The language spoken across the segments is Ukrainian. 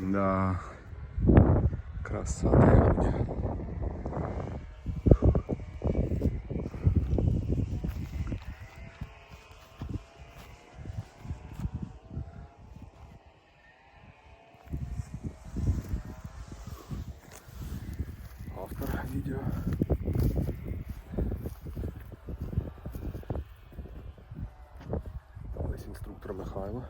Да. Красота. ягодя. Автор відео. Ось інструктор Михайло.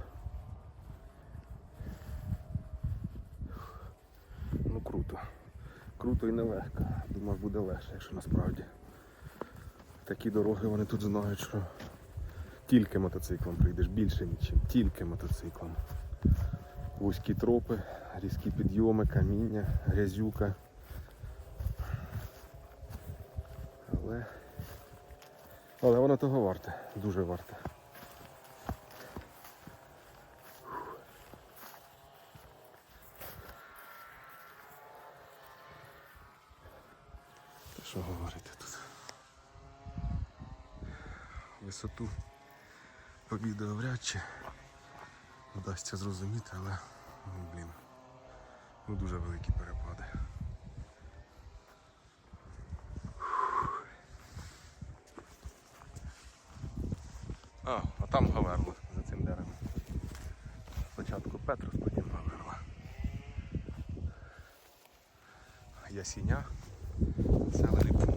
Круто і нелегко. Думав буде легше, якщо насправді. Такі дороги вони тут знають, що тільки мотоциклом прийдеш, більше нічим, тільки мотоциклом. Вузькі тропи, різкі підйоми, каміння, грязюка. Але, але воно того варте, дуже варте. Що говорити тут? Висоту по відео вряд чи вдасться зрозуміти, але ну, блін, ну дуже великі перепади. А, а там Говерло за цим деревом. Спочатку Петрос, потім Говерло. Ясіня. Це вони